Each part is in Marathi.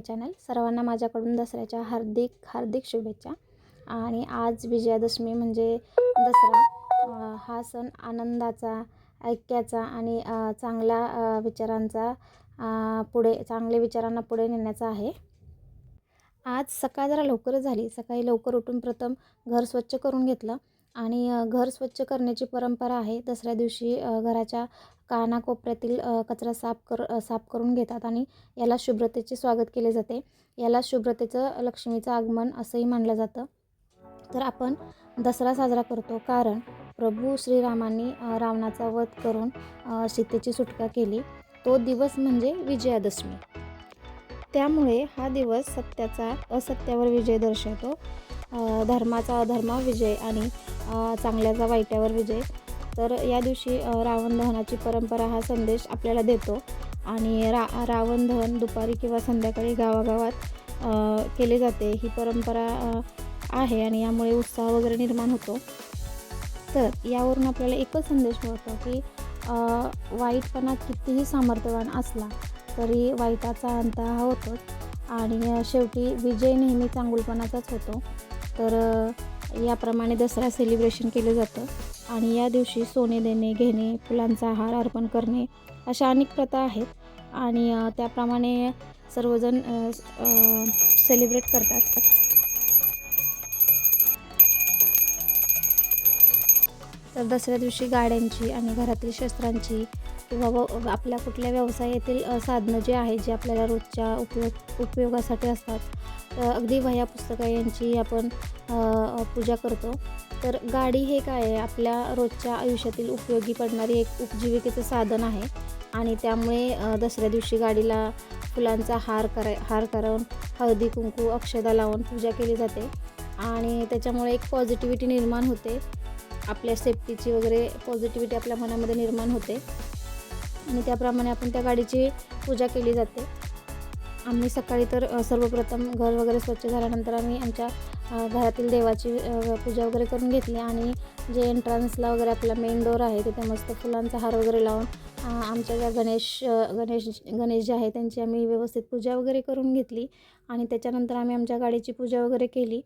माय चॅनल सर्वांना माझ्याकडून दसऱ्याच्या हार्दिक हार्दिक शुभेच्छा. आणि आज विजयादशमी म्हणजे दसरा. हा सण आनंदाचा ऐक्याचा आणि चांगला विचारांचा पुढे चांगले विचारांना पुढे नेण्याचा आहे. आज सकाळ जरा लवकरच झाली. सकाळी लवकर उठून प्रथम घर स्वच्छ करून घेतलं. आणि घर स्वच्छ करण्याची परंपरा आहे. दसऱ्या दिवशी घराच्या कानाकोपऱ्यातील कचरा साफ कर साफ करून घेतात आणि याला शुभ्रतेचे स्वागत केले जाते. याला शुभ्रतेचं लक्ष्मीचं आगमन असंही मानलं जातं. तर आपण दसरा साजरा करतो कारण प्रभू श्रीरामांनी रावणाचा वध करून सीतेची सुटका केली. तो दिवस म्हणजे विजयादशमी. त्यामुळे हा दिवस सत्याचा असत्यावर विजय दर्शवतो. धर्माचा अधर्मावर विजय आणि चांगल्याचा वाईटावर विजय. तर या दिवशी रावण दहनाची परंपरा हा संदेश आपल्याला देतो. आणि रा रावण दहन दुपारी किंवा संध्याकाळी गावागावात केले जाते. ही परंपरा आहे आणि यामुळे उत्साह वगैरे निर्माण होतो. तर यावरून आपल्याला एकच संदेश मिळतो की वाईटपणा कितीही सामर्थ्यवान असला तरी वाईटाचा अंत हा होतोच. आणि शेवटी विजय नेहमी चांगुलपणाचाच होतो. तर याप्रमाणे दसरा सेलिब्रेशन केलं जातं. आणि या दिवशी सोने देणे घेणे फुलांचा हार अर्पण करणे अशा अनेक प्रथा आहेत. आणि त्याप्रमाणे सर्वजण सेलिब्रेट करतात. तर दसऱ्या दिवशी गाड्यांची आणि घरातील शस्त्रांची व आपल्या कुठल्या व्यवसायातील साधनं जे आहेत जे आपल्याला रोजच्या उपयोग उपयोगासाठी असतात तर अगदी वह्या पुस्तकं यांची आपण पूजा करतो. तर गाडी हे काय आहे? आपल्या रोजच्या आयुष्यातील उपयोगी पडणारी एक उपजीविकेचं साधन आहे. आणि त्यामुळे दसऱ्या दिवशी गाडीला फुलांचा हार कराय हार करून हळदी कुंकू अक्षदा लावून पूजा केली जाते. आणि त्याच्यामुळे एक पॉझिटिव्हिटी निर्माण होते. आपल्या सेफ्टीची वगैरे पॉझिटिव्हिटी आपल्या मनामध्ये निर्माण होते. आणि त्याप्रमाणे आपण त्या गाडीची पूजा केली जाते. आम्ही सकाळी तर सर्वप्रथम घर वगैरे स्वच्छ झाल्यानंतर आम्ही आमच्या घरातील देवाची पूजा वगैरे करून घेतली आणि जे एंट्रन्सला वगैरे आपला मेन डोर आहे तिथे मस्त फुलांचा हार वगैरे लावून आमच्या ज्या गणेश गणेश गणेश जे आहे त्यांची आम्ही व्यवस्थित पूजा वगैरे करून घेतली आणि त्याच्यानंतर आम्ही आमच्या गाडीची पूजा वगैरे केली.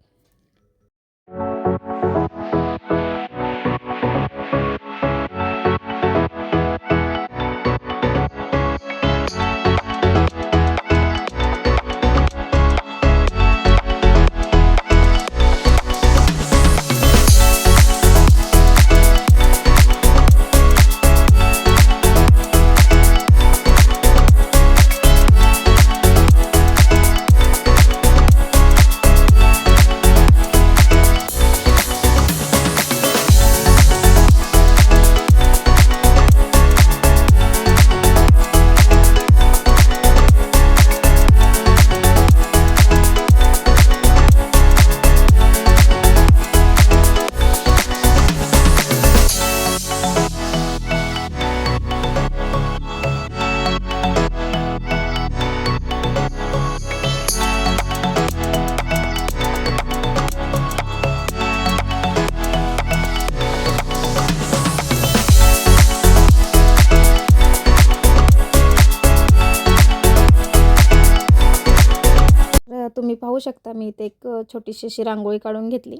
तुम्ही पाहू शकता मी इथे एक छोटीशी अशी रांगोळी काढून घेतली.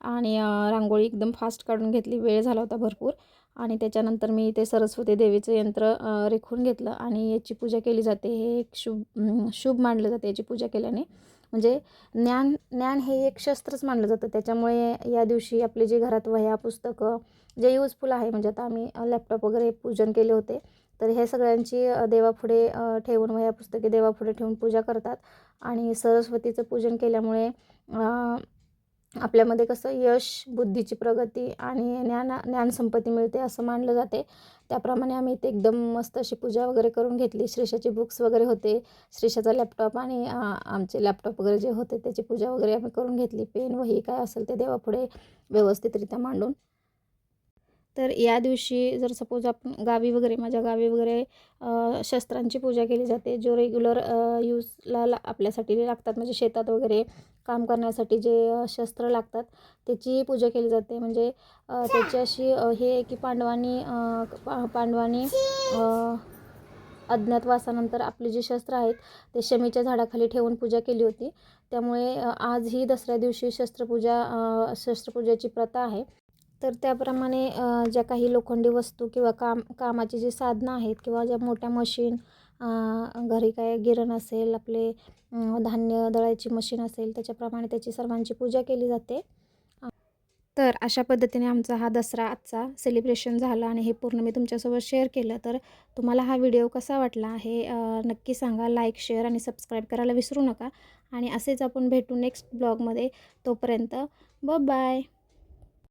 आणि रांगोळी एकदम फास्ट काढून घेतली वेळ झाला होता भरपूर. आणि त्याच्यानंतर मी इथे सरस्वती देवीचं यंत्र रेखून घेतलं आणि याची पूजा केली जाते. हे एक शुभ शुभ मानलं जाते याची पूजा केल्याने. म्हणजे ज्ञान ज्ञान हे एक शस्त्रच मानलं जातं. त्याच्यामुळे या दिवशी आपले जे घरात वह्या पुस्तकं जे यूजफुल आहे म्हणजे आता आम्ही लॅपटॉप वगैरे पूजन केले होते. तर हे सगळ्यांची देवापुढे ठेवून वह्या पुस्तके देवापुढे ठेवून पूजा करतात. आणि सरस्वतीचं पूजन केल्यामुळे आपल्यामध्ये कसं यश बुद्धीची प्रगती आणि ज्ञान ज्ञानसंपत्ती मिळते असं मानलं जाते. त्याप्रमाणे आम्ही इथे एकदम मस्त अशी पूजा वगैरे करून घेतली. श्रीषाचे बुक्स वगैरे होते श्रीषाचा लॅपटॉप आणि आमचे लॅपटॉप वगैरे जे होते त्याची पूजा वगैरे आम्ही करून घेतली. पेन वही काय असेल ते देवापुढे व्यवस्थितरित्या मांडून. तर या दिवशी जर सपोज आपण गावी वगैरे माझ्या गावी वगैरे शस्त्रांची पूजा केली जाते जो रेग्युलर यूजला ला आपल्यासाठी लागतात म्हणजे शेतात वगैरे काम करण्यासाठी जे शस्त्र लागतात त्याची पूजा केली जाते. म्हणजे त्याची अशी हे आहे की पांडवांनी पा पांडवांनी अज्ञातवासानंतर आपली जी शस्त्र आहेत ते शमीच्या झाडाखाली ठेवून पूजा केली होती. त्यामुळे आज ही दसऱ्या दिवशी शस्त्रपूजा शस्त्रपूजेची प्रथा आहे. तर त्याप्रमाणे ज्या काही लोखंडी वस्तू किंवा काम कामाची जी साधनं आहेत किंवा ज्या मोठ्या मशीन घरी काय गिरण असेल आपले धान्य दळायची मशीन असेल त्याच्याप्रमाणे त्याची सर्वांची पूजा केली जाते. तर अशा पद्धतीने आमचा हा दसरा आजचा सेलिब्रेशन झाला आणि हे पूर्ण मी तुमच्यासोबत शेअर केलं. तर तुम्हाला हा व्हिडिओ कसा वाटला हे नक्की सांगा. लाईक शेअर आणि सबस्क्राईब करायला विसरू नका. आणि असेच आपण भेटू नेक्स्ट ब्लॉगमध्ये तोपर्यंत ब बाय